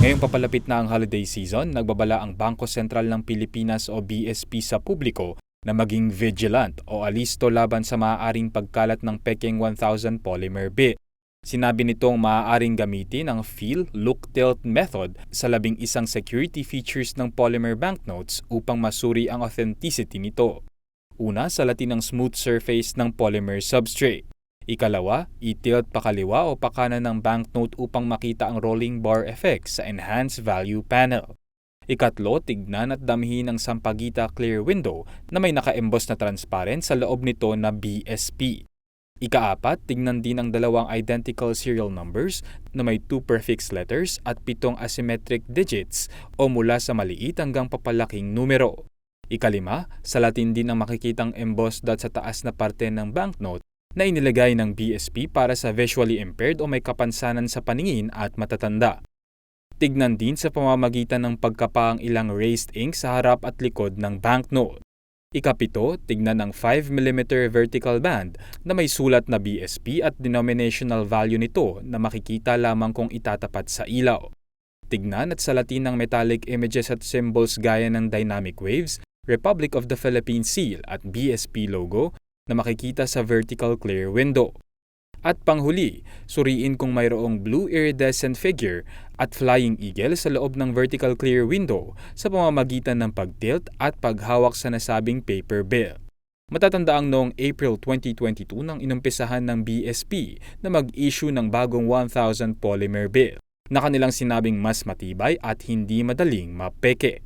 Ngayong papalapit na ang holiday season, nagbabala ang Bangko Sentral ng Pilipinas o BSP sa publiko na maging vigilant o alisto laban sa maaaring pagkalat ng Peking 1000 polymer bit. Sinabi nitong maaaring gamitin ang feel, look, tilt method sa labing isang security features ng polymer banknotes upang masuri ang authenticity nito. Una, sa latin smooth surface ng polymer substrate. Ikalawa, i-tilt pakaliwa o pakanan ng banknote upang makita ang rolling bar effect sa enhanced value panel. Ikatlo, tignan at damhin ang Sampaguita clear window na may naka-emboss na transparent sa loob nito na BSP. Ikaapat, tignan din ang dalawang identical serial numbers na may two prefix letters at pitong asymmetric digits o mula sa maliit hanggang papalaking numero. Ikalima, sa din ang makikitang embossed dot sa taas na parte ng banknote na inilagay ng BSP para sa visually impaired o may kapansanan sa paningin at matatanda. Tignan din sa pamamagitan ng pagkapa ang ilang raised ink sa harap at likod ng banknote. Ikapito, tignan ang 5mm vertical band na may sulat na BSP at denominational value nito na makikita lamang kung itatapat sa ilaw. Tignan at salatin ng metallic images at symbols gaya ng dynamic waves, Republic of the Philippines seal at BSP logo na makikita sa vertical clear window. At panghuli, suriin kung mayroong blue iridescent figure at flying eagle sa loob ng vertical clear window sa pamamagitan ng pagtilt at paghawak sa nasabing paper bill. Matatanda ang noong April 2022 nang inumpisahan ng BSP na mag-issue ng bagong 1,000 polymer bill na kanilang sinabing mas matibay at hindi madaling mapeke.